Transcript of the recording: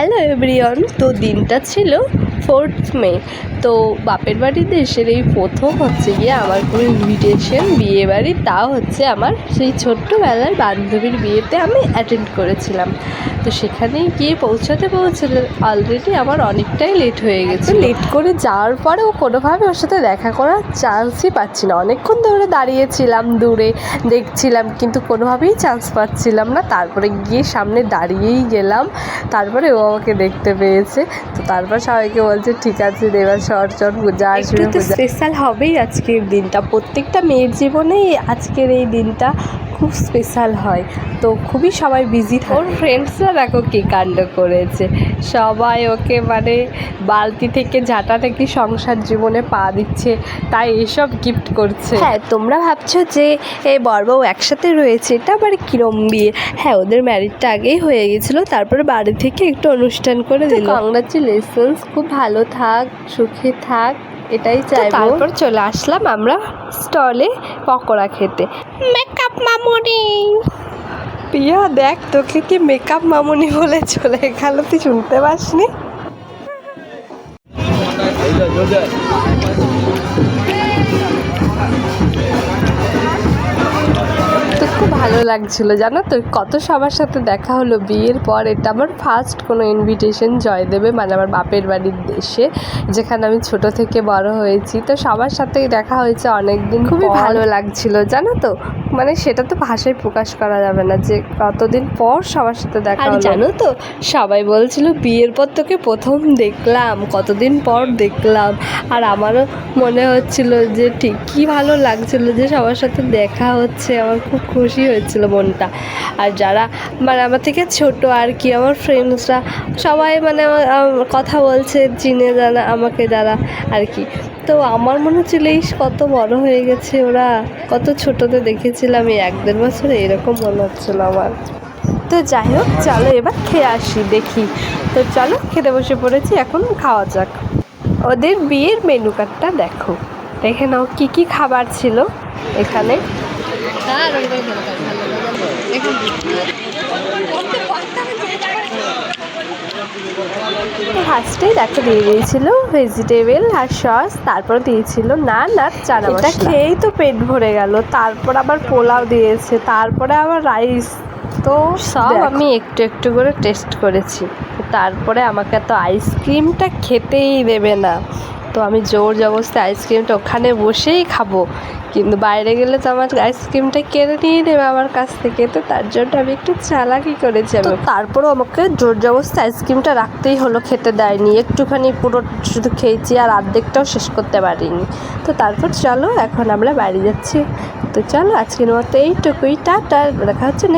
Hello everyone তো দিনটা ছিল ফোর্থ মে। তো বাপের বাড়িতে এসে এই প্রথম হচ্ছে গিয়ে আমার কোনো ইনভিটেশন বিয়ে বাড়ি তাও হচ্ছে আমার সেই ছোট্টবেলার বান্ধবীর বিয়েতে আমি অ্যাটেন্ড করেছিলাম। তো সেখানে গিয়ে পৌঁছাতে পৌঁছাতে অলরেডি আমার অনেকটাই লেট হয়ে গেছে লেট করে যাওয়ার পরেও কোনোভাবে ওর সাথে দেখা করার চান্সই পাচ্ছি না। অনেকক্ষণ ধরে দাঁড়িয়েছিলাম দূরে দেখছিলাম কিন্তু কোনোভাবেই চান্স পাচ্ছিলাম না। তারপরে গিয়ে সামনে দাঁড়িয়েই গেলাম তারপরে ও আমাকে দেখতে পেয়েছে। তো তারপর সবাইকে বলছে ঠিক আছে দেবার সর চর পূজা আসবে স্পেশাল হবেই আজকের দিনটা। প্রত্যেকটা মেয়ের জীবনেই আজকের এই দিনটা খুব স্পেশাল হয়। তো খুবই সবাই বিজি ওর ফ্রেন্ডসরা দেখো কী কাণ্ড করেছে। সবাই ওকে মানে বালতি থেকে ঝাঁটা থেকে সংসার জীবনে পা দিচ্ছে। তাই এসব গিফট করছে। হ্যাঁ তোমরা ভাবছ যে এই বরবউ একসাথে রয়েছে এটা আবার কিরম বিয়ে? হ্যাঁ ওদের ম্যারিজটা আগেই হয়ে গেছিল তারপরে বাড়ি থেকে একটু অনুষ্ঠান করে দিল। কংগ্রাচুলেশনস খুব ভালো থাক সুখে থাক। এটাই চাইব। তারপর চলে আসলাম আমরা স্টলে পকোড়া খেতে। মেকআপ মামুনি। পিয়া দেখ তোকে কি মেকআপ মামুনি বলে চলে গেল তুই শুনতে পাসনি? তো খুব ভালো লাগছিল জানো তো কত সবার সাথে দেখা হলো বিয়ের পর এটা আমার ফার্স্ট কোনো ইনভিটেশন জয়দেবে মানে আমার বাপের বাড়ির দেশে যেখানে আমি ছোট থেকে বড় হয়েছি। তো সবার সাথেই দেখা হয়েছে অনেক দিন খুবই ভালো লাগছিল জানো তো? মানে সেটা তো ভাষায় প্রকাশ করা যাবে না যে কতদিন পর সবার সাথে দেখা হলো। জানো তো সবাই বলছিল বিয়ের পর তোকে প্রথম দেখলাম কতদিন পর দেখলাম। আর আমারও মনে হচ্ছিল যে ঠিক কী ভালো লাগছিল যে সবার সাথে দেখা হচ্ছে আমার খুব খুশি হয়েছিল মনটা। আর যারা মানে আমার থেকে ছোট আর কি আমার ফ্রেন্ডসরা সবাই মানে কথা বলছে চিনে জানা, আমাকে যারা আর কি। তো আমার মনে হচ্ছিল এই কত বড় হয়ে গেছে ওরা। কত ছোটোতে দেখেছিলাম এই এক দেড় বছরে, এরকম মনে হচ্ছিল আমার। তো যাই হোক, চলো এবার খেয়ে আসি, দেখি। তো চলো, খেতে বসে পড়েছি, এখন খাওয়া যাক। ওদের বিয়ের মেনু কার্ডটা দেখো। দেখে নাও, কী কী খাবার ছিল এখানে। ফার্স্টেই একটা দিয়ে দিয়েছিল ভেজিটেবল আর সস তারপর দিয়েছিল না আর চানা এটা খেয়েই তো পেট ভরে গেল তারপর আবার পোলাও দিয়েছে তারপরে আবার রাইস তো সব আমি একটু একটু করে টেস্ট করেছি তারপরে আমাকে তো আইসক্রিমটা খেতেই দেবে না। তো আমি জোর জবস্তি আইসক্রিমটা ওখানে বসেই খাব। কিন্তু বাইরে গেলে তো আমার আইসক্রিমটা কেড়ে নিয়ে নেবে আমার কাছ থেকে। তো তার জন্য আমি একটু চালাকি করেছি আমি। তারপরও আমাকে জোর জবস্তি আইসক্রিমটা রাখতেই হলো, খেতে দেয়নি। একটুখানি পুরো শুধু খেয়েছি আর অর্ধেকটাও শেষ করতে পারিনি। তো তারপর চলো, এখন আমরা বাড়ি যাচ্ছি। তো চলো, আজকের মতো এইটুকুই, টাটা। দেখা হচ্ছে নেক্সট